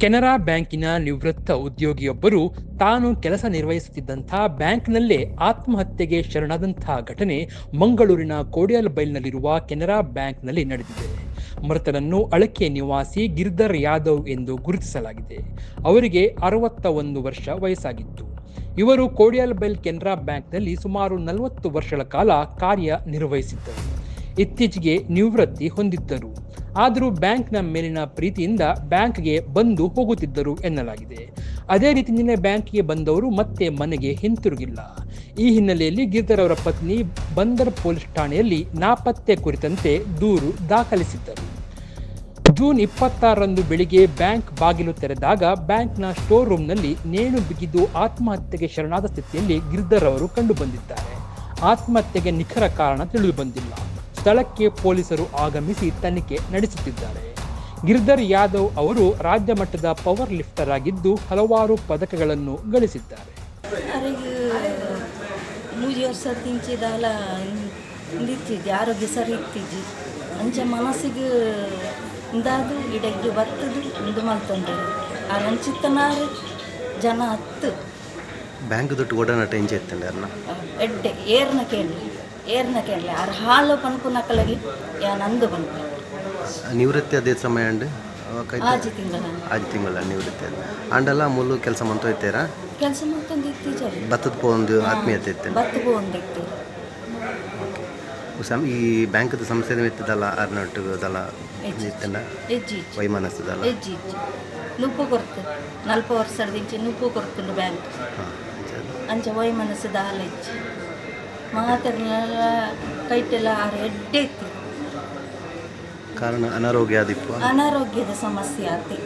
ಕೆನರಾ ಬ್ಯಾಂಕಿನ ನಿವೃತ್ತ ಉದ್ಯೋಗಿಯೊಬ್ಬರು ತಾನು ಕೆಲಸ ನಿರ್ವಹಿಸುತ್ತಿದ್ದಂಥ ಬ್ಯಾಂಕ್ನಲ್ಲೇ ಆತ್ಮಹತ್ಯೆಗೆ ಶರಣಾದಂತಹ ಘಟನೆ ಮಂಗಳೂರಿನ ಕೋಡಿಯಲ್ ಬೈಲ್ನಲ್ಲಿರುವ ಕೆನರಾ ಬ್ಯಾಂಕ್ನಲ್ಲಿ ನಡೆದಿದೆ. ಮೃತರನ್ನು ಅಳಕೆ ನಿವಾಸಿ ಗಿರ್ಧರ್ ಯಾದವ್ ಎಂದು ಗುರುತಿಸಲಾಗಿದೆ. ಅವರಿಗೆ ಅರವತ್ತ ಒಂದು ವರ್ಷ ವಯಸ್ಸಾಗಿತ್ತು. ಇವರು ಕೋಡಿಯಲ್ ಬೈಲ್ ಕೆನರಾ ಬ್ಯಾಂಕ್ನಲ್ಲಿ ಸುಮಾರು ನಲವತ್ತು ವರ್ಷಗಳ ಕಾಲ ಕಾರ್ಯ ನಿರ್ವಹಿಸಿದ್ದರು ಇತ್ತೀಚೆಗೆ ನಿವೃತ್ತಿ ಹೊಂದಿದ್ದರು. ಆದರೂ ಬ್ಯಾಂಕ್ನ ಮೇಲಿನ ಪ್ರೀತಿಯಿಂದ ಬ್ಯಾಂಕ್ಗೆ ಬಂದು ಹೋಗುತ್ತಿದ್ದರು ಎನ್ನಲಾಗಿದೆ. ಅದೇ ರೀತಿ ನಿನ್ನೆ ಬ್ಯಾಂಕ್ಗೆ ಬಂದವರು ಮತ್ತೆ ಮನೆಗೆ ಹಿಂತಿರುಗಿಲ್ಲ. ಈ ಹಿನ್ನೆಲೆಯಲ್ಲಿ ಗಿರ್ಧರ್ ಅವರ ಪತ್ನಿ ಬಂದರ್ ಪೊಲೀಸ್ ಠಾಣೆಯಲ್ಲಿ ನಾಪತ್ತೆ ಕುರಿತಂತೆ ದೂರು ದಾಖಲಿಸಿದ್ದರು. ಜೂನ್ ಇಪ್ಪತ್ತಾರರಂದು ಬೆಳಿಗ್ಗೆ ಬ್ಯಾಂಕ್ ಬಾಗಿಲು ತೆರೆದಾಗ ಬ್ಯಾಂಕ್ನ ಸ್ಟೋರ್ ರೂಮ್ನಲ್ಲಿ ನೇಣು ಬಿಗಿದು ಆತ್ಮಹತ್ಯೆಗೆ ಶರಣಾದ ಸ್ಥಿತಿಯಲ್ಲಿ ಗಿರ್ಧರ್ ಅವರು ಕಂಡುಬಂದಿದ್ದಾರೆ. ಆತ್ಮಹತ್ಯೆಗೆ ನಿಖರ ಕಾರಣ ತಿಳಿದು ಬಂದಿಲ್ಲ ಸ್ಥಳಕ್ಕೆ ಪೊಲೀಸರು ಆಗಮಿಸಿ ತನಿಖೆ ನಡೆಸುತ್ತಿದ್ದಾರೆ. ಗಿರ್ಧರ್ ಯಾದವ್ ಅವರು ರಾಜ್ಯ ಮಟ್ಟದ ಪವರ್ ಲಿಫ್ಟರ್ ಆಗಿದ್ದು ಹಲವಾರು ಪದಕಗಳನ್ನು ಗಳಿಸಿದ್ದಾರೆ. ಮೂಜಿ ವರ್ಷ ತಿಂಚಿದಾಲ ಇಂದಿತ್ತಿದ್ದೆ ಆರೋಗ್ಯ ಸರಿ ಇತ್ತಿದ್ದಿ ಅಂಚೆ ಮನಸ್ಸಿಗೆ ಇಂದಾದು ಗಿಡಕ್ಕೆ ಬರ್ತದೆ ಇಂದು ಮಲ್ತಂದ್ರೆ ಆ ನಂಚಿತ್ತನಾರು ಜನ ಹತ್ತು. ಬ್ಯಾಂಕ್ ದುಡ್ಡು ಓಡಾಟ ಎಂಚ ಎತ್ತಂಡೆ ಅರ್ನ? ಎಡ್ಡೆ ಏರ್ನ ಕೇಳಲಿ ಆರು ಹಾಲು ಪನ್ಪು ನಕಲಗಿ ಯಾ ನಂದು ಪನ್ಪು ನಿವೃತ್ತಿ ಅದೇ ಸಮಯ ಅಂಡ್ ಆಜಿ ತಿಂಗಳ. ಆರು ತಿಂಗಳ ನಿವೃತ್ತಿ ಅದ ಅಂಡೆಲ್ಲ ಮುಲ್ಲು ಕೆಲಸ ಮಂತೋಯ್ತೀರಾ ಕೆಲಸ ಮಾಡ್ತಂದು ಇತ್ತೀಚರಿ ಭತ್ತದ ಪೋಂದು ಆತ್ಮೀಯತೆ ಇತ್ತು ಬತ್ತು ಬಂದಿತ್ತು ಸಮ್ ಈ ಬ್ಯಾಂಕದ ಸಂಸ್ಥೆ ಇತ್ತದಲ್ಲ ಅರ್ನೊಟ್ಟುದಲ್ಲ ಇತ್ತಲ್ಲ ಹೆಜ್ಜಿ. ವೈಮಾನಸ್ತದಲ್ಲ ಹೆಜ್ಜಿ ಹೆಜ್ಜಿ. ನುಪ್ಪು ಕೊರ್ತು ನಲ್ಪ ವರ್ಷದಿಂಚೆ ನುಪ್ಪು ಕೊರ್ತುಂಡು ಬ್ಯಾಂಕ್. ಹಾಂ ಅಂಚ ಮನಸ್ಸು ದಾಲ ಇಚ್ಚಿ ಮಾತೆಲ್ಲ ಕೈಟೆಲ್ಲ ಎಡ್ಡೆ ಇತ್ತು. ಕಾರಣ ಅನಾರೋಗ್ಯ ಆದಿತ್ತು ಅನಾರೋಗ್ಯದ ಸಮಸ್ಯೆ ಆತಿ.